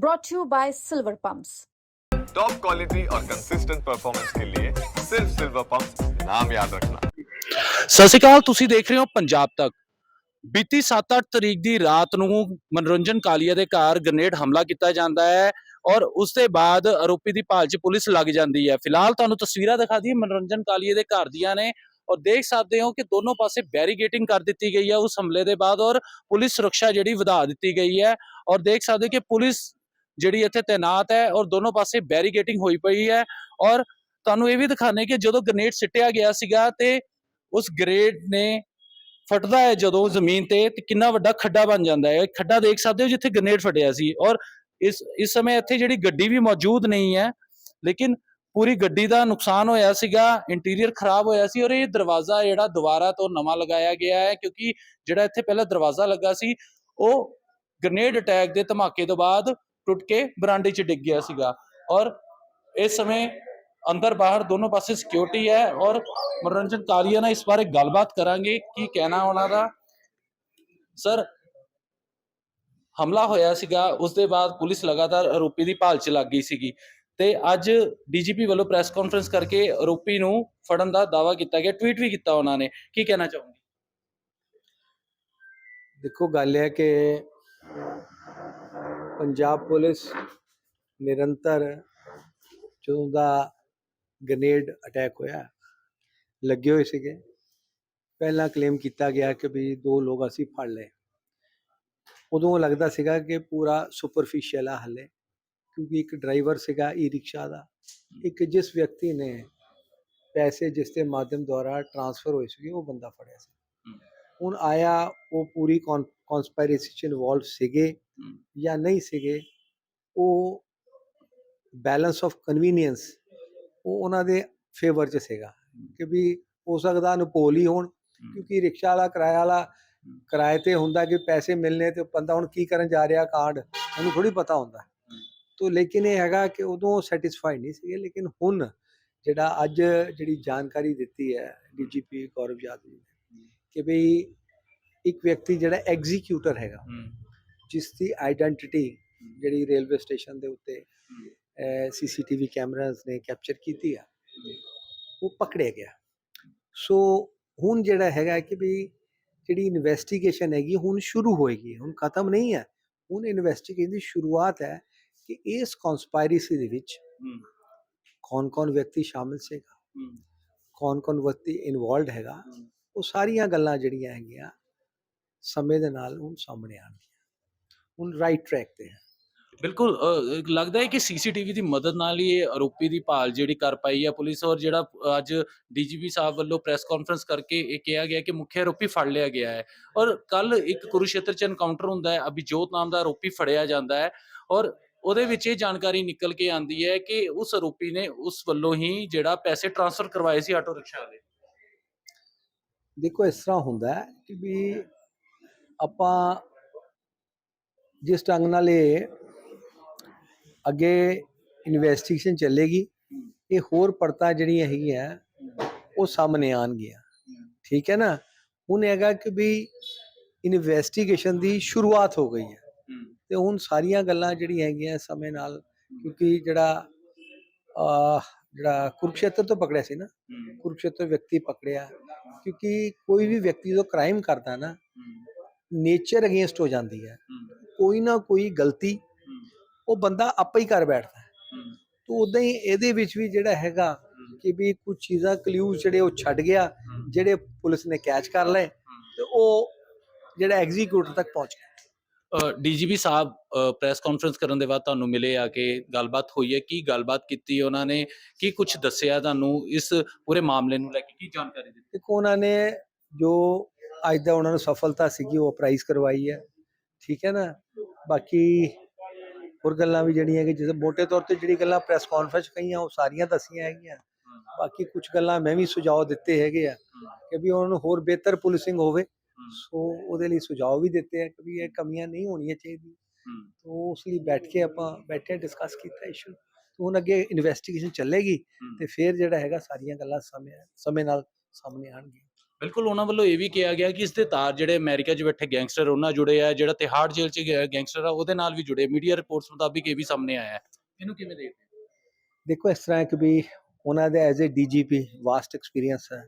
brought to you by Silver Pumps. Top quality और consistent performance के लिए सिर्फ सिल्वर पंप नाम याद रखना ਸਤਿ ਸ਼੍ਰੀ ਅਕਾਲ ਤੁਸੀਂ ਦੇਖ ਰਹੇ ਹੋ ਪੰਜਾਬ ਤੱਕ ਬੀਤੀ 7-8 ਤਰੀਕ ਦੀ ਰਾਤ ਨੂੰ ਮਨੋਰੰਜਨ ਕਾਲੀਆ ਦੇ ਘਰ ਗ੍ਰਨੇਡ ਹਮਲਾ ਕੀਤਾ ਜਾਂਦਾ ਹੈ ਔਰ ਉਸ ਦੇ ਬਾਅਦ ਆਰੋਪੀ ਦੀ ਭਾਲ 'ਚ ਪੁਲਿਸ ਲੱਗ ਜਾਂਦੀ ਹੈ ਫਿਲਹਾਲ ਤੁਹਾਨੂੰ ਤਸਵੀਰਾਂ ਦਿਖਾ ਦਈਏ ਮਨੋਰੰਜਨ ਕਾਲੀਆ ਦੇ ਘਰ ਦੀਆਂ ਨੇ ਔਰ ਦੇਖ ਸਕਦੇ ਹੋ ਕਿ ਦੋਨੋਂ ਪਾਸੇ ਬੈਰੀਗੇਟਿੰਗ ਕਰ ਦਿੱਤੀ ਗਈ ਹੈ ਉਸ ਹਮਲੇ ਦੇ ਬਾਅਦ ਔਰ ਪੁਲਿਸ ਸੁਰੱਖਿਆ ਜਿਹੜੀ ਵਧਾ ਦਿੱਤੀ ਗਈ ਹੈ ਔਰ ਦੇਖ ਸਕਦੇ ਹੋ ਕਿ ਪੁਲਿਸ ਜਿਹੜੀ ਇੱਥੇ ਤਾਇਨਾਤ ਹੈ ਔਰ ਦੋਨੋਂ ਪਾਸੇ ਬੈਰੀਗੇਟਿੰਗ ਹੋਈ ਪਈ ਹੈ ਔਰ ਤੁਹਾਨੂੰ ਇਹ ਵੀ ਦਿਖਾਣੇ ਕਿ ਜਦੋਂ ਗ੍ਰਨੇਡ ਸਿੱਟਿਆ ਗਿਆ ਸੀਗਾ ਤੇ ਉਸ ਗ੍ਰੇਡ ਨੇ ਫਟਦਾ ਹੈ ਜਦੋਂ ਜ਼ਮੀਨ ਤੇ ਤੇ ਕਿੰਨਾ ਵੱਡਾ ਖੱਡਾ ਬਣ ਜਾਂਦਾ ਹੈ। ਖੱਡਾ ਦੇਖ ਸਕਦੇ ਹੋ ਜਿੱਥੇ ਗ੍ਰਨੇਡ ਫਟਿਆ ਸੀ ਔਰ ਇਸ ਇਸ ਸਮੇਂ ਇੱਥੇ ਜਿਹੜੀ ਗੱਡੀ ਵੀ ਮੌਜੂਦ ਨਹੀਂ ਹੈ, ਲੇਕਿਨ ਪੂਰੀ ਗੱਡੀ ਦਾ ਨੁਕਸਾਨ ਹੋਇਆ ਸੀਗਾ ਇੰਟੀਰੀਅਰ ਖਰਾਬ ਹੋਇਆ ਸੀ ਔਰ ਇਹ ਦਰਵਾਜ਼ਾ ਜਿਹੜਾ ਦੁਬਾਰਾ ਤੋਂ ਨਵਾਂ ਲਗਾਇਆ ਗਿਆ ਹੈ ਕਿਉਂਕਿ ਜਿਹੜਾ ਇੱਥੇ ਪਹਿਲਾਂ ਦਰਵਾਜ਼ਾ ਲੱਗਾ ਸੀ, ਉਹ ਗ੍ਰਨੇਡ ਅਟੈਕ ਦੇ ਧਮਾਕੇ ਤੋਂ ਬਾਅਦ ਟੁੱਟ ਕੇ ਬਰਾਂਡੇ 'ਚ ਡਿੱਗ ਗਿਆ ਸੀਗਾ। ਔਰ ਇਸ ਸਮੇਂ ਅੰਦਰ ਬਾਹਰ ਦੋਨੋਂ ਪਾਸੇ ਸਿਕਿਉਰਿਟੀ ਹੈ ਔਰ ਮਨੋਰੰਜਨ ਕਾਲੀਆ ਨਾਲ ਇਸ ਬਾਰੇ ਗੱਲਬਾਤ ਕਰਾਂਗੇ। ਕੀ ਕਹਿਣਾ ਉਹਨਾਂ ਦਾ? ਸਰ, ਹਮਲਾ ਹੋਇਆ ਸੀਗਾ, ਉਸ ਦੇ ਬਾਅਦ ਪੁਲਿਸ ਲਗਾਤਾਰ ਆਰੋਪੀ ਦੀ ਭਾਲ 'ਚ ਲੱਗ ਗਈ ਸੀਗੀ। ਤੇ ਅੱਜ ਡੀਜੀਪੀ ਵੱਲੋਂ ਪ੍ਰੈਸ ਕਾਨਫਰੰਸ ਕਰਕੇ ਆਰੋਪੀ ਨੂੰ ਫੜਨ ਦਾ ਦਾਅਵਾ ਕੀਤਾ ਗਿਆ ਟਵੀਟ ਵੀ ਕੀਤਾ ਉਹਨਾਂ ਨੇ। ਕੀ ਕਹਿਣਾ ਚਾਹੋਗੇ? ਦੇਖੋ, ਗੱਲ ਹੈ ਕਿ ਪੰਜਾਬ ਪੁਲਿਸ ਨਿਰੰਤਰ ਜਦੋਂ ਦਾ ਗ੍ਰਨੇਡ ਅਟੈਕ ਹੋਇਆ ਲੱਗੇ ਹੋਏ ਸੀਗੇ। ਪਹਿਲਾਂ ਕਲੇਮ ਕੀਤਾ ਗਿਆ ਕਿ ਵੀ ਦੋ ਲੋਕ ਅਸੀਂ ਫੜ ਲਏ। ਉਦੋਂ ਲੱਗਦਾ ਸੀਗਾ ਕਿ ਪੂਰਾ ਸੁਪਰਫੀਸ਼ੀਅਲ ਆ ਹਲੇ ਕਿਉਂਕਿ ਇੱਕ ਡਰਾਈਵਰ ਸੀਗਾ ਈ ਰਿਕਸ਼ਾ ਦਾ। ਇੱਕ ਜਿਸ ਵਿਅਕਤੀ ਨੇ ਪੈਸੇ ਜਿਸ ਦੇ ਮਾਧਿਅਮ ਦੁਆਰਾ ਟਰਾਂਸਫਰ ਹੋਏ ਸੀਗੇ ਉਹ ਬੰਦਾ ਫੜਿਆ ਸੀ। ਹੁਣ ਆਇਆ ਉਹ ਪੂਰੀ ਕਨਸਪੀਰੇਸੀ ਚ ਇਨਵੋਲਵ ਸੀਗੇ। ਜਾਂ ਨਹੀਂ ਸੀਗੇ ਉਹ ਬੈਲੈਂਸ ਆਫ ਕਨਵੀਨੀਅੰਸ ਉਹ ਉਹਨਾਂ ਦੇ ਫੇਵਰ ਚ ਸੀਗਾ ਕਿ ਵੀ ਹੋ ਸਕਦਾ ਅਨੁਪੋਲ ਹੀ ਹੋਣ ਕਿਉਂਕਿ ਰਿਕਸ਼ਾ ਵਾਲਾ ਕਿਰਾਇਆ ਵਾਲਾ ਕਿਰਾਏ ਤੇ ਹੁੰਦਾ ਕਿ ਪੈਸੇ ਮਿਲਨੇ ਤੇ ਬੰਦਾ ਹੁਣ ਕੀ ਕਰਨ ਜਾ ਰਿਹਾ ਕਾਰਡ ਉਹਨੂੰ ਥੋੜੀ ਪਤਾ ਹੁੰਦਾ। ਤੋ ਲੇਕਿਨ ਇਹ ਹੈਗਾ ਕਿ ਉਦੋਂ ਸੈਟੀਸਫਾਈਡ ਨਹੀਂ ਸੀਗੇ ਲੇਕਿਨ ਹੁਣ ਜਿਹੜਾ ਅੱਜ ਜਿਹੜੀ ਜਾਣਕਾਰੀ ਦਿੱਤੀ ਹੈ ਡੀਜੀਪੀ ਗੌਰਵ ਯਾਦਵ ਜੀ ਨੇ ਕਿ ਭਈ ਇੱਕ ਵਿਅਕਤੀ ਜਿਹੜਾ ਐਗਜ਼ੀਕਿਊਟਰ ਹੈਗਾ ਜਿਸ ਦੀ ਆਇਡੈਂਟੀਟੀ ਜਿਹੜੀ ਰੇਲਵੇ ਸਟੇਸ਼ਨ ਦੇ ਉੱਤੇ ਸੀਸੀਟੀਵੀ ਕੈਮਰਾਸ ਨੇ ਕੈਪਚਰ ਕੀਤੀ ਆ ਉਹ ਪਕੜਿਆ ਗਿਆ। ਸੋ ਹੁਣ ਜਿਹੜਾ ਹੈਗਾ ਕਿ ਵੀ ਜਿਹੜੀ ਇਨਵੈਸਟੀਗੇਸ਼ਨ ਹੈਗੀ ਹੁਣ ਸ਼ੁਰੂ ਹੋਏਗੀ ਹੁਣ ਖਤਮ ਨਹੀਂ ਹੈ। ਹੁਣ ਇਨਵੈਸਟੀਗੇਸ਼ਨ ਦੀ ਸ਼ੁਰੂਆਤ ਹੈ ਕਿ ਇਸ ਕਨਸਪਾਇਰੇਸੀ ਦੇ ਵਿੱਚ ਕੌਣ-ਕੌਣ ਵਿਅਕਤੀ ਸ਼ਾਮਿਲ ਸੀਗਾ ਕੌਣ-ਕੌਣ ਵਿਅਕਤੀ ਇਨਵੋਲਡ ਹੈਗਾ ਉਹ ਸਾਰੀਆਂ ਗੱਲਾਂ ਜਿਹੜੀਆਂ ਹੈਗੀਆਂ ਸਮੇਂ ਦੇ ਨਾਲ ਹੁਣ ਸਾਹਮਣੇ ਆਣਗੀਆਂ ਹੁਣ ਰਾਈਟ ਟਰੈਕ ਤੇ ਹੈ ਬਿਲਕੁਲ ਲੱਗਦਾ ਹੈ ਕਿ ਸੀਸੀਟੀਵੀ ਦੀ ਮਦਦ ਨਾਲ ਹੀ ਇਹ ਆਰੋਪੀ ਦੀ ਭਾਲ ਜਿਹੜੀ ਕਰ ਪਾਈ ਹੈ ਪੁਲਿਸ ਔਰ ਜਿਹੜਾ ਅੱਜ ਡੀਜੀਪੀ ਸਾਹਿਬ ਵੱਲੋਂ ਪ੍ਰੈਸ ਕਾਨਫਰੰਸ ਕਰਕੇ ਇਹ ਕਿਹਾ ਗਿਆ ਕਿ ਮੁੱਖ ਆਰੋਪੀ ਫੜ ਲਿਆ ਗਿਆ ਹੈ ਔਰ ਕੱਲ ਇੱਕ ਕੁਰੂਸ਼ੇਤਰ ਚ ਐਨਕਾਊਂਟਰ ਹੁੰਦਾ ਹੈ ਅਭਿਜੋਤ ਨਾਮ ਦਾ ਆਰੋਪੀ ਫੜਿਆ ਜਾਂਦਾ ਹੈ ਔਰ ਉਹਦੇ ਵਿੱਚ ਇਹ ਜਾਣਕਾਰੀ ਨਿਕਲ ਕੇ ਆਂਦੀ ਹੈ ਕਿ ਉਸ ਆਰੋਪੀ ਨੇ ਉਸ ਵੱਲੋਂ ਹੀ ਜਿਹੜਾ ਪੈਸੇ ਟ੍ਰਾਂਸਫਰ ਕਰਵਾਏ ਸੀ ਆਟੋ ਰਿਕਸ਼ਾ ਵਾਲੇ ਦੇਖੋ ਇਸ ਤਰ੍ਹਾਂ ਹੁੰਦਾ ਹੈ ਕਿ ਵੀ ਆਪਾਂ ਜਿਸ ਢੰਗ ਨਾਲ ਇਹ ਅੱਗੇ ਇਨਵੈਸਟੀਗੇਸ਼ਨ ਚੱਲੇਗੀ ਇਹ ਹੋਰ ਪੜਤਾ ਜਿਹੜੀਆਂ ਹੈਗੀਆਂ ਉਹ ਸਾਹਮਣੇ ਆਣਗੀਆਂ ਠੀਕ ਹੈ ਨਾ? ਹੁਣ ਹੈਗਾ ਕਿ ਵੀ ਇਨਵੈਸਟੀਗੇਸ਼ਨ ਦੀ ਸ਼ੁਰੂਆਤ ਹੋ ਗਈ ਹੈ। ਤੇ ਹੁਣ ਸਾਰੀਆਂ ਗੱਲਾਂ ਜਿਹੜੀਆਂ ਹੈਗੀਆਂ ਸਮੇਂ ਨਾਲ ਕਿਉਂਕਿ ਜਿਹੜਾ ਜਿਹੜਾ ਕੁਰੂਕਸ਼ੇਤਰ ਤੋਂ ਪਕੜਿਆ ਸੀ ਨਾ ਕੁਰੂਕਸ਼ੇਤਰ ਵਿਅਕਤੀ ਪਕੜਿਆ ਕਿਉਂਕਿ ਕੋਈ ਵੀ ਵਿਅਕਤੀ ਜੋ ਕ੍ਰਾਈਮ ਕਰਦਾ ਨਾ ਨੇਚਰ ਅਗੇਂਸਟ ਹੋ ਜਾਂਦੀ ਹੈ। ਕੋਈ ਨਾ ਕੋਈ ਗਲਤੀ ਉਹ ਬੰਦਾ ਆਪੇ ਹੀ ਕਰ ਬੈਠਦਾ ਹੈ। ਤੋ ਉਦਾਂ ਹੀ ਇਹਦੇ ਵਿੱਚ ਵੀ ਜਿਹੜਾ ਹੈਗਾ ਕਿ ਵੀ ਕੁਝ ਚੀਜ਼ਾਂ ਕਲੂਜ਼ ਜਿਹੜੇ ਉਹ ਛੱਡ ਗਿਆ ਜਿਹੜੇ ਪੁਲਿਸ ਨੇ ਕੈਚ ਕਰ ਲਏ ਤੇ ਉਹ ਜਿਹੜਾ ਐਗਜ਼ੀਕਿਊਟਰ ਤੱਕ ਪਹੁੰਚ ਗਿਆ। ਡੀਜੀਪੀ ਸਾਹਿਬ ਪ੍ਰੈਸ ਕਾਨਫਰੰਸ ਕਰਨ ਦੇ ਬਾਅਦ ਤੁਹਾਨੂੰ ਮਿਲੇ ਆ ਕੇ ਗੱਲਬਾਤ ਹੋਈ ਹੈ ਕੀ ਗੱਲਬਾਤ ਕੀਤੀ ਉਹਨਾਂ ਨੇ ਕੀ ਕੁਝ ਦੱਸਿਆ ਤੁਹਾਨੂੰ ਇਸ ਪੂਰੇ ਮਾਮਲੇ ਨੂੰ ਲੈ ਕੇ ਕੀ ਜਾਣਕਾਰੀ ਦਿੱਤੀ? ਦੇਖੋ ਉਹਨਾਂ ਨੇ ਜੋ ਅੱਜ ਦਾ ਉਹਨਾਂ ਨੂੰ ਸਫਲਤਾ ਸੀਗੀ ਉਹ ਅਪਰਾਈਜ਼ ਕਰਵਾਈ ਹੈ। ਠੀਕ ਹੈ ਨਾ? ਬਾਕੀ ਹੋਰ ਗੱਲਾਂ ਵੀ ਜਿਹੜੀਆਂ ਕਿ ਜਿਵੇਂ ਮੋٹے ਤੌਰ ਤੇ ਜਿਹੜੀ ਗੱਲਾਂ ਪ੍ਰੈਸ ਕਾਨਫਰੰਸ ਕਹੀਆਂ ਉਹ ਸਾਰੀਆਂ ਦੱਸੀਆਂ ਹੈਗੀਆਂ। ਬਾਕੀ ਕੁਝ ਗੱਲਾਂ ਮੈਂ ਵੀ ਸੁਝਾਅ ਦਿੱਤੇ ਹੈਗੇ ਆ ਕਿ ਵੀ ਉਹਨਾਂ ਨੂੰ ਹੋਰ ਬਿਹਤਰ ਪੁਲਿਸਿੰਗ ਹੋਵੇ ਸੋ ਉਹਦੇ ਲਈ ਸੁਝਾਅ ਵੀ ਦਿੱਤੇ ਆ ਕਿ ਵੀ ਇਹ ਕਮੀਆਂ ਨਹੀਂ ਹੋਣੀਆਂ ਚਾਹੀਦੀਆਂ। ਤੋ ਉਸ ਲਈ ਬੈਠ ਕੇ ਆਪਾਂ ਬੈਠੇ ਡਿਸਕਸ ਕੀਤਾ ਇਸ਼ੂ ਤੋਂ ਹੁਣ ਅੱਗੇ ਇਨਵੈਸਟੀਗੇਸ਼ਨ ਚੱਲੇਗੀ ਤੇ ਫਿਰ ਜਿਹੜਾ ਹੈਗਾ ਸਾਰੀਆਂ ਗੱਲਾਂ ਸਮੇਂ ਸਮੇਂ ਨਾਲ ਸਾਹਮਣੇ ਆਣਗੀਆਂ ਬਿਲਕੁਲ ਉਹਨਾਂ ਵੱਲੋਂ ਇਹ ਵੀ ਕਿਹਾ ਗਿਆ ਕਿ ਇਸ ਦੇ ਤਾਰ ਜਿਹੜੇ ਅਮਰੀਕਾ 'ਚ ਬੈਠੇ ਗੈਂਗਸਟਰ ਉਹਨਾਂ ਜੁੜੇ ਆ, ਜਿਹੜਾ ਤਿਹਾੜ ਜੇਲ੍ਹ 'ਚ ਗੈਂਗਸਟਰ ਆ, ਉਹਦੇ ਨਾਲ ਵੀ ਜੁੜੇ। ਮੀਡੀਆ ਰਿਪੋਰਟਸ ਮੁਤਾਬਿਕ ਇਹ ਵੀ ਸਾਹਮਣੇ ਆਇਆ ਹੈ। ਇਹਨੂੰ ਕਿਵੇਂ ਦੇਖਦੇ ਦੇਖੋ, ਇਸ ਤਰ੍ਹਾਂ ਹੈ ਕਿ ਵੀ ਉਹਨਾਂ ਦੇ as a DGP vast experience ਹੈ,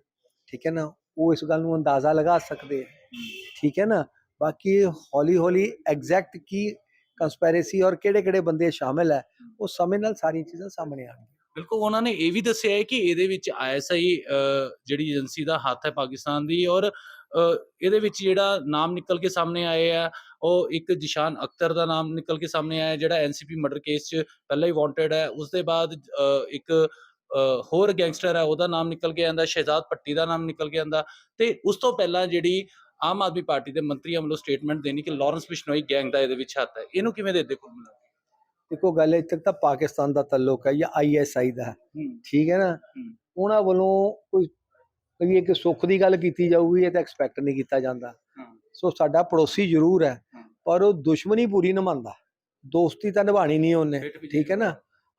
ਠੀਕ ਹੈ ਨਾ? ਉਹ ਇਸ ਗੱਲ ਨੂੰ ਅੰਦਾਜ਼ਾ ਲਗਾ ਸਕਦੇ ਠੀਕ ਹੈ ਨਾ? ਬਾਕੀ ਹੌਲੀ ਹੌਲੀ ਐਗਜ਼ੈਕਟ ਕੀ ਕੰਸਪੈਰੇਸੀ ਔਰ ਕਿਹੜੇ ਕਿਹੜੇ ਬੰਦੇ ਸ਼ਾਮਿਲ ਹੈ, ਉਹ ਸਮੇਂ ਨਾਲ ਸਾਰੀਆਂ ਚੀਜ਼ਾਂ ਸਾਹਮਣੇ ਆਉਣਗੀਆਂ। ਬਿਲਕੁਲ, ਉਹਨਾਂ ਨੇ ਇਹ ਵੀ ਦੱਸਿਆ ਹੈ ਕਿ ਇਹਦੇ ਵਿੱਚ ਆਈਐਸਆਈ ਜਿਹੜੀ ਏਜੰਸੀ ਦਾ ਹੱਥ ਹੈ ਪਾਕਿਸਤਾਨ ਦੀ ਔਰ ਇਹਦੇ ਵਿੱਚ ਜਿਹੜਾ ਨਾਮ ਨਿਕਲ ਕੇ ਸਾਹਮਣੇ ਆਏ ਆ, ਉਹ ਇੱਕ ਜਿਸ਼ਾਨ ਅਖਤਰ ਦਾ ਨਾਮ ਨਿਕਲ ਕੇ ਸਾਹਮਣੇ ਆਇਆ, ਜਿਹੜਾ ਐਨਸੀਪੀ ਮਰਡਰ ਕੇਸ 'ਚ ਪਹਿਲਾਂ ਹੀ ਵਾਂਟਡ ਹੈ, ਉਸ ਦੇ ਬਾਅਦ ਇੱਕ ਹੋਰ ਗੈਂਗਸਟਰ ਹੈ, ਉਹਦਾ ਨਾਮ ਨਿਕਲ ਕੇ ਆਂਦਾ, ਸ਼ਹਿਜ਼ਾਦ ਪੱਟੀ ਦਾ ਨਾਮ ਨਿਕਲ ਕੇ ਆਂਦਾ ਤੇ ਉਸ ਤੋਂ ਪਹਿਲਾਂ ਜਿਹੜੀ ਆਮ ਆਦਮੀ ਪਾਰਟੀ ਦੇ ਮੰਤਰੀਆਂ ਵੱਲੋਂ ਸਟੇਟਮੈਂਟ ਦੇਣੀ ਕਿ ਲਾਰੈਂਸ ਬਿਸ਼ਨੋਈ ਗੈਂਗ ਦਾ ਇਹਦੇ ਵਿੱਚ ਹੱਥ ਹੈ। ਇਹਨੂੰ ਕਿਵੇਂ ਦੇ ਕੁੱਲ ਮਿਲਾ ਦੇਖੋ ਗੱਲ ਇੱਥੇ ਤਾਂ ਪਾਕਿਸਤਾਨ ਦਾ ਤਾਲੁਕ ਹੈ ਜਾਂ ਆਈਐਸਆਈ ਦਾ। ਠੀਕ ਹੈ ਨਾ। ਉਹਨਾਂ ਵੱਲੋਂ ਕੋਈ ਕਹੀਏ ਕਿ ਸੁੱਖ ਦੀ ਗੱਲ ਕੀਤੀ ਜਾਊਗੀ ਇਹ ਤਾਂ ਐਕਸਪੈਕਟ ਨਹੀਂ ਕੀਤਾ ਜਾਂਦਾ। ਸੋ ਸਾਡਾ ਪੜੋਸੀ ਜ਼ਰੂਰ ਹੈ। ਪਰ ਉਹ ਦੁਸ਼ਮਣੀ ਪੂਰੀ ਨਿਭਾਉਂਦਾ ਦੋਸਤੀ ਤਾਂ ਨਿਭਾਣੀ ਨਹੀਂ ਉਹਨੇ ਠੀਕ ਹੈ ਨਾ?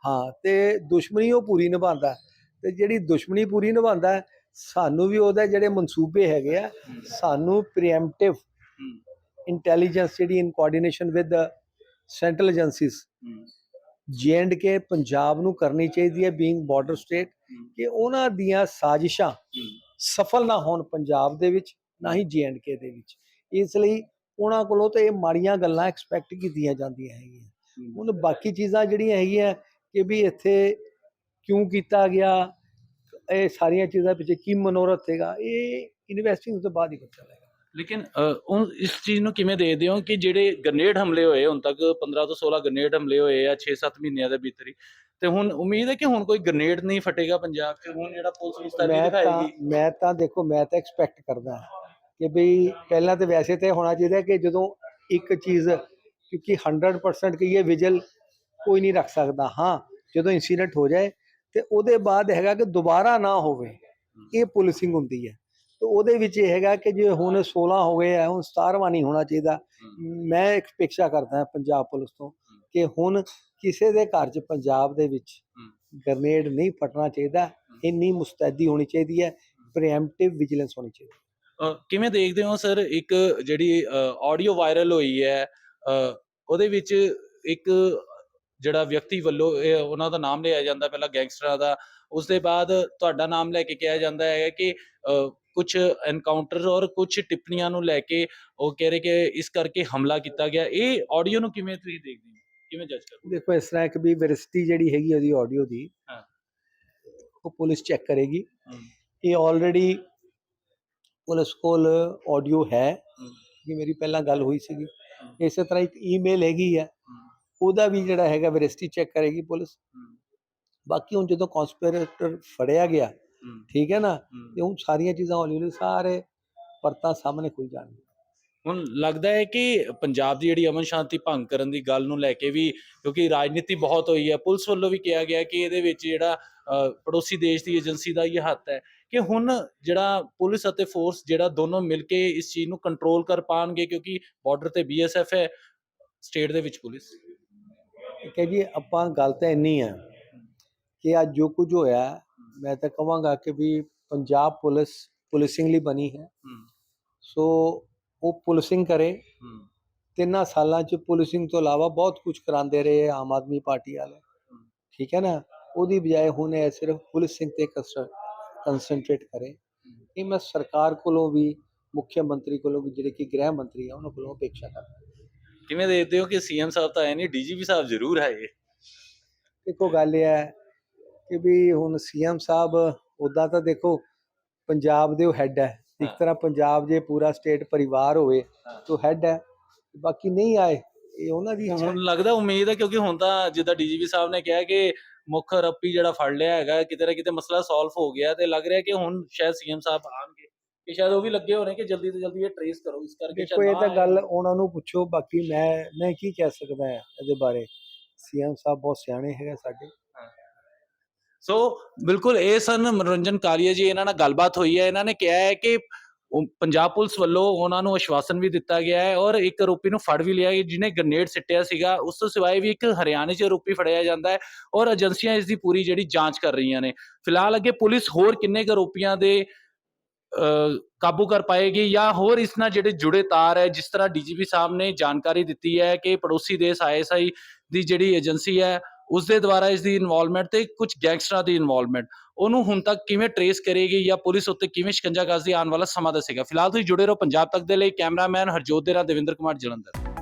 ਹਾਂ ਤੇ ਦੁਸ਼ਮਣੀ ਉਹ ਪੂਰੀ ਨਿਭਾਉਂਦਾ। ਤੇ ਜਿਹੜੀ ਦੁਸ਼ਮਣੀ ਪੂਰੀ ਨਿਭਾਉਂਦਾ ਸਾਨੂੰ ਵੀ ਉਹਦੇ ਜਿਹੜੇ ਮਨਸੂਬੇ ਹੈਗੇ ਆ ਸਾਨੂੰ ਪ੍ਰੀਐਮਪਟਿਵ ਇੰਟੈਲੀਜੈਂਸ ਜਿਹੜੀ in coordination with central agencies ਹੂੰ, ਜੇ ਕੇ ਪੰਜਾਬ ਨੂੰ ਕਰਨੀ ਚਾਹੀਦੀ ਹੈ ਬੀਇੰਗ ਬਾਰਡਰ ਸਟੇਟ ਕਿ ਉਹਨਾਂ ਦੀਆਂ ਸਾਜ਼ਿਸ਼ਾਂ ਸਫਲ ਨਾ ਹੋਣ ਪੰਜਾਬ ਦੇ ਵਿੱਚ ਨਾ ਹੀ ਕੇ ਦੇ ਵਿੱਚ। ਇਸ ਲਈ ਉਹਨਾਂ ਕੋਲੋਂ ਤਾਂ ਇਹ ਮਾੜੀਆਂ ਗੱਲਾਂ ਐਕਸਪੈਕਟ ਕੀਤੀਆਂ ਜਾਂਦੀਆਂ ਹੈਗੀਆਂ। ਹੁਣ ਬਾਕੀ ਚੀਜ਼ਾਂ ਜਿਹੜੀਆਂ ਹੈਗੀਆਂ ਕਿ ਵੀ ਇੱਥੇ ਕਿਉਂ ਕੀਤਾ ਗਿਆ ਇਹ ਸਾਰੀਆਂ ਚੀਜ਼ਾਂ ਪਿੱਛੇ ਕੀ ਮਨੋਰਥ ਹੈਗਾ ਇਹ ਇਨਵੈਸਟਿੰਗ ਤੋਂ ਬਾਅਦ ਹੀ ਪਤਾ ਚੱਲੇਗਾ ਲੇਕਿਨ ਉਹ ਇਸ ਚੀਜ਼ ਨੂੰ ਕਿਵੇਂ ਦੇਖਦੇ ਹੋ ਕਿ ਜਿਹੜੇ ਗ੍ਰਨੇਡ ਹਮਲੇ ਹੋਏ ਹੁਣ ਤੱਕ 15 ਤੋਂ 16 ਗ੍ਰਨੇਡ ਹਮਲੇ ਹੋਏ ਆ 6-7 ਮਹੀਨਿਆਂ ਦੇ ਭੀਤਰ ਹੀ ਤੇ ਹੁਣ ਉਮੀਦ ਹੈ ਕਿ ਹੁਣ ਕੋਈ ਗ੍ਰਨੇਡ ਨਹੀਂ ਫਟੇਗਾ ਪੰਜਾਬ 'ਚ ਹੁਣ ਜਿਹੜਾ ਪੁਲਿਸ ਮੁਸਤੈਦੀ ਦਿਖਾਏਗੀ। ਮੈਂ ਤਾਂ ਦੇਖੋ ਮੈਂ ਤਾਂ ਐਕਸਪੈਕਟ ਕਰਦਾ ਕਿ ਬਈ ਪਹਿਲਾਂ ਤਾਂ ਵੈਸੇ ਤਾਂ ਹੋਣਾ ਚਾਹੀਦਾ ਕਿ ਜਦੋਂ ਇੱਕ ਚੀਜ਼ ਕਿਉਂਕਿ 100% ਕਹੀਏ ਵਿਜਲ ਕੋਈ ਨਹੀਂ ਰੱਖ ਸਕਦਾ। ਹਾਂ ਜਦੋਂ ਇਨਸੀਡੈਂਟ ਹੋ ਜਾਏ ਤੇ ਉਹਦੇ ਬਾਅਦ ਹੈਗਾ ਕਿ ਦੁਬਾਰਾ ਨਾ ਹੋਵੇ ਇਹ ਪੁਲਿਸਿੰਗ ਹੁੰਦੀ ਹੈ। ਤੇ ਉਹਦੇ ਵਿੱਚ ਇਹ ਹੈਗਾ ਕਿ ਜੇ ਹੁਣ 16 ਹੋ ਗਏ ਆ ਹੁਣ 17ਵਾਂ ਨਹੀਂ ਹੋਣਾ ਚਾਹੀਦਾ। ਮੈਂ ਇੱਕ ਅਪੇਖਿਆ ਕਰਦਾ ਹਾਂ ਪੰਜਾਬ ਪੁਲਿਸ ਤੋਂ ਕਿ ਹੁਣ ਕਿਸੇ ਦੇ ਘਰ 'ਚ ਪੰਜਾਬ ਦੇ ਵਿੱਚ ਗ੍ਰਨੇਡ ਨਹੀਂ ਫਟਣਾ ਚਾਹੀਦਾ ਇੰਨੀ ਮੁਸਤੈਦੀ ਹੋਣੀ ਚਾਹੀਦੀ ਹੈ। ਪ੍ਰੀਐਮਪਟਿਵ ਵਿਜੀਲੈਂਸ ਹੋਣੀ ਚਾਹੀਦੀ। ਕਿਵੇਂ ਦੇਖਦੇ ਹੋ ਸਰ ਇੱਕ ਜਿਹੜੀ ਆਡੀਓ ਵਾਇਰਲ ਹੋਈ ਹੈ ਉਹਦੇ ਵਿੱਚ ਇੱਕ ਜਿਹੜਾ ਵਿਅਕਤੀ ਵੱਲੋਂ ਉਹਨਾਂ ਦਾ ਨਾਮ ਲਿਆ ਜਾਂਦਾ ਪਹਿਲਾਂ ਗੈਂਗਸਟਰਾਂ ਦਾ ਉਸ ਦੇ ਬਾਅਦ ਤੁਹਾਡਾ ਨਾਮ ਲੈ ਕੇ ਕਿਹਾ ਜਾਂਦਾ ਹੈ ਕਿ ਕੁਝ ਐਨਕਾਊਂਟਰ ਔਰ ਕੁਝ ਟਿੱਪਣੀਆਂ ਨੂੰ ਲੈ ਕੇ ਉਹ ਕਹਿ ਰਹੇ ਕਿ ਇਸ ਕਰਕੇ ਹਮਲਾ ਕੀਤਾ ਗਿਆ। ਇਹ ਆਡੀਓ ਨੂੰ ਕਿਵੇਂ ਤੁਸੀਂ ਦੇਖਦੇ ਹੋ? ਕਿਵੇਂ ਜੱਜ ਕਰਦੇ ਦੇਖੋ ਇਸ ਤਰ੍ਹਾਂ ਇੱਕ ਵੀ ਵੈਰਿਸਟੀ ਜਿਹੜੀ ਹੈਗੀ ਉਹਦੀ ਆਡੀਓ ਦੀ ਹਾਂ। ਉਹ ਪੁਲਿਸ ਚੈੱਕ ਕਰੇਗੀ। ਇਹ ਆਲਰੇਡੀ ਪੁਲਿਸ ਕੋਲ ਆਡੀਓ ਹੈ। ਕਿ ਮੇਰੀ ਪਹਿਲਾਂ ਗੱਲ ਹੋਈ ਸੀਗੀ। ਇਸੇ ਤਰ੍ਹਾਂ ਇੱਕ ਈਮੇਲ ਹੈਗੀ ਹੈ। ਉਹਦਾ ਵੀ ਜਿਹੜਾ ਹੈਗਾ ਵੈਰਿਸਟੀ ਚੈੱਕ ਕਰੇਗੀ ਪੁਲਿਸ। ਬਾਕੀ ਹੁਣ ਜਦੋਂ ਕਨਸਪੀਰੇਟਰ ਫੜਿਆ ਗਿਆ ਠੀਕ ਹੈ ਨਾ ਤੇ ਹੁਣ ਸਾਰੀਆਂ ਚੀਜ਼ਾਂ ਹੌਲੀ ਹੌਲੀ ਸਾਰੇ ਪਰਤਾਂ ਸਾਹਮਣੇ ਖੁੱਲ ਜਾਣਗੀਆਂ। ਹੁਣ ਲੱਗਦਾ ਹੈ ਕਿ ਪੰਜਾਬ ਦੀ ਜਿਹੜੀ ਅਮਨ ਸ਼ਾਂਤੀ ਭੰਗ ਕਰਨ ਦੀ ਗੱਲ ਨੂੰ ਲੈ ਕੇ ਵੀ ਕਿਉਂਕਿ ਰਾਜਨੀਤੀ ਬਹੁਤ ਹੋਈ ਹੈ ਪੁਲਿਸ ਵੱਲੋਂ ਵੀ ਕਿਹਾ ਗਿਆ ਕਿ ਇਹਦੇ ਵਿੱਚ ਜਿਹੜਾ ਪੜੋਸੀ ਦੇਸ਼ ਦੀ ਏਜੰਸੀ ਦਾ ਇਹ ਹੱਥ ਹੈ ਕਿ ਹੁਣ ਜਿਹੜਾ ਪੁਲਿਸ ਅਤੇ ਫੋਰਸ ਜਿਹੜਾ ਦੋਨੋਂ ਮਿਲ ਕੇ ਇਸ ਚੀਜ਼ ਨੂੰ ਕੰਟਰੋਲ ਕਰ ਪਾਣਗੇ ਕਿਉਂਕਿ ਬਾਰਡਰ ਤੇ ਬੀਐਸਐਫ ਹੈ ਸਟੇਟ ਦੇ ਵਿੱਚ ਪੁਲਿਸ। ਹੈ ਜੀ ਆਪਾਂ ਗੱਲ ਤਾਂ ਇੰਨੀ ਆ ਕਿ ਅੱਜ ਜੋ ਕੁਝ ਹੋਇਆ ਮੈਂ ਤਾਂ ਕਹਾਂਗਾ ਕਿ ਵੀ ਪੰਜਾਬ ਪੁਲਿਸ ਪੁਲਿਸਿੰਗ ਲਈ ਬਣੀ ਹੈ। ਸੋ ਉਹ ਪੁਲਿਸਿੰਗ ਕਰੇ। ਤਿੰਨਾਂ ਸਾਲਾਂ ਚ ਪੁਲਿਸਿੰਗ ਤੋਂ ਇਲਾਵਾ ਬਹੁਤ ਕੁਝ ਕਰਾਉਂਦੇ ਰਹੇ ਆਮ ਆਦਮੀ ਪਾਰਟੀ ਵਾਲੇ। ਠੀਕ ਹੈ ਨਾ? ਉਹਦੀ ਬਜਾਏ ਹੁਣ ਇਹ ਸਿਰਫ ਪੁਲਿਸਿੰਗ ਤੇ ਕੰਸੈਂਟਰੇਟ ਕਰੇ। ਇਹ ਮੈਂ ਸਰਕਾਰ ਕੋਲੋਂ ਵੀ ਮੁੱਖ ਮੰਤਰੀ ਕੋਲੋਂ ਵੀ ਜਿਹੜੇ ਕਿ ਗ੍ਰਹਿ ਮੰਤਰੀ ਆ ਉਹਨਾਂ ਕੋਲੋਂ ਅਪੇਖਾ ਕਰਦਾ। ਕਿਵੇਂ ਦੇਖਦੇ ਹੋ ਕਿ ਸੀਐਮ ਸਾਹਿਬ ਤਾਂ ਹੈ ਨਹੀਂ? ਡੀਜੀਪੀ ਸਾਹਿਬ ਜ਼ਰੂਰ ਇਹ ਦੇਖੋ ਗੱਲ ਇਹ ਹੈ ਕਿ ਵੀ ਹੁਣ ਸੀਐਮ ਸਾਹਿਬ ਉਦਾਂ ਤਾਂ ਦੇਖੋ ਪੰਜਾਬ ਦੇ ਉਹ ਹੈੱਡ ਹੈ ਇੱਕ। ਤਰ੍ਹਾਂ ਪੰਜਾਬ ਜੇ ਪੂਰਾ ਸਟੇਟ ਪਰਿਵਾਰ ਹੋਵੇ। ਤਾਂ ਹੈੱਡ ਹੈ ਬਾਕੀ ਨਹੀਂ ਆਏ ਇਹ ਉਹਨਾਂ ਦੀ ਹੁਣ ਲੱਗਦਾ ਉਮੀਦ ਹੈ ਕਿਉਂਕਿ ਹੁਣ ਤਾਂ ਜਿੱਦਾਂ ਡੀਜੀਪੀ ਸਾਹਿਬ ਨੇ ਕਿਹਾ ਕਿ ਮੁੱਖ ਰੱਪੀ ਜਿਹੜਾ ਫੜ ਲਿਆ ਹੈਗਾ ਕਿਤੇ ਨਾ ਕਿਤੇ ਮਸਲਾ ਸੋਲਵ ਹੋ ਗਿਆ ਤੇ ਲੱਗ ਰਿਹਾ ਕਿ ਹੁਣ ਸ਼ਾਇਦ ਸੀਐਮ ਸਾਹਿਬ ਆਣਗੇ ਕਿ ਸ਼ਾਇਦ ਉਹ ਵੀ ਲੱਗੇ ਹੋਣੇ ਕਿ ਜਲਦੀ ਤੋਂ ਜਲਦੀ ਇਹ ਟਰੇਸ ਕਰੋ ਇਸ ਕਰਕੇ ਦੇਖੋ ਇਹ ਤਾਂ। ਗੱਲ ਉਹਨਾਂ ਨੂੰ ਪੁੱਛੋ ਬਾਕੀ ਮੈਂ ਮੈਂ ਕੀ ਕਹਿ ਸਕਦਾ ਹਾਂ ਇਹਦੇ ਬਾਰੇ ਸੀਐਮ ਸਾਹਿਬ ਬਹੁਤ ਸਿਆਣੇ ਹੈਗੇ ਸਾਡੇ ਸੋ ਬਿਲਕੁਲ ਇਹ ਸਨ ਮਨੋਰੰਜਨ ਕਾਲੀਆ ਜੀ, ਇਹਨਾਂ ਨਾਲ ਗੱਲਬਾਤ ਹੋਈ ਹੈ। ਇਹਨਾਂ ਨੇ ਕਿਹਾ ਹੈ ਕਿ ਪੰਜਾਬ ਪੁਲਿਸ ਵੱਲੋਂ ਉਹਨਾਂ ਨੂੰ ਆਸ਼ਵਾਸਨ ਵੀ ਦਿੱਤਾ ਗਿਆ ਹੈ ਔਰ ਇੱਕ ਆਰੋਪੀ ਨੂੰ ਫੜ ਵੀ ਲਿਆ ਗਿਆ, ਜਿਹਨੇ ਗ੍ਰਨੇਡ ਸਿੱਟਿਆ ਸੀਗਾ। ਉਸ ਤੋਂ ਸਿਵਾਏ ਵੀ ਇੱਕ ਹਰਿਆਣੇ 'ਚ ਆਰੋਪੀ ਫੜਿਆ ਜਾਂਦਾ ਹੈ ਔਰ ਏਜੰਸੀਆਂ ਇਸ ਦੀ ਪੂਰੀ ਜਿਹੜੀ ਜਾਂਚ ਕਰ ਰਹੀਆਂ ਨੇ। ਫਿਲਹਾਲ ਅੱਗੇ ਪੁਲਿਸ ਹੋਰ ਕਿੰਨੇ ਕੁ ਆਰੋਪੀਆਂ ਦੇ ਕਾਬੂ ਕਰ ਪਾਏਗੀ ਜਾਂ ਹੋਰ ਇਸ ਨਾਲ ਜਿਹੜੇ ਜੁੜੇ ਤਾਰ ਹੈ, ਜਿਸ ਤਰ੍ਹਾਂ ਡੀਜੀਪੀ ਸਾਹਿਬ ਨੇ ਜਾਣਕਾਰੀ ਦਿੱਤੀ ਹੈ ਕਿ ਪੜੋਸੀ ਦੇਸ਼ ਆਈਐਸਆਈ ਦੀ ਜਿਹੜੀ ਏਜੰਸੀ ਹੈ ਉਸ ਦੇ ਦੁਆਰਾ ਇਸ ਦੀ ਇਨਵੋਲਵਮੈਂਟ ਤੇ ਕੁਝ ਗੈਂਗਸਟਰਾਂ ਦੀ ਇਨਵੋਲਵਮੈਂਟ ਉਹਨੂੰ ਹੁਣ ਤੱਕ ਕਿਵੇਂ ਟਰੇਸ ਕਰੇਗੀ ਜਾਂ ਪੁਲਿਸ ਉੱਤੇ ਕਿਵੇਂ ਸ਼ਿਕੰਜਾ ਕੱਸਦੀ ਆਉਣ ਵਾਲਾ ਸਮਾਂ ਦੱਸੇਗਾ। ਫਿਲਹਾਲ ਤੁਸੀਂ ਜੁੜੇ ਰਹੋ ਪੰਜਾਬ ਤੱਕ ਦੇ ਲਈ। ਕੈਮਰਾਮੈਨ ਹਰਜੋਤ ਦੇ ਨਾਲ ਦਵਿੰਦਰ ਕੁਮਾਰ ਜਲੰਧਰ।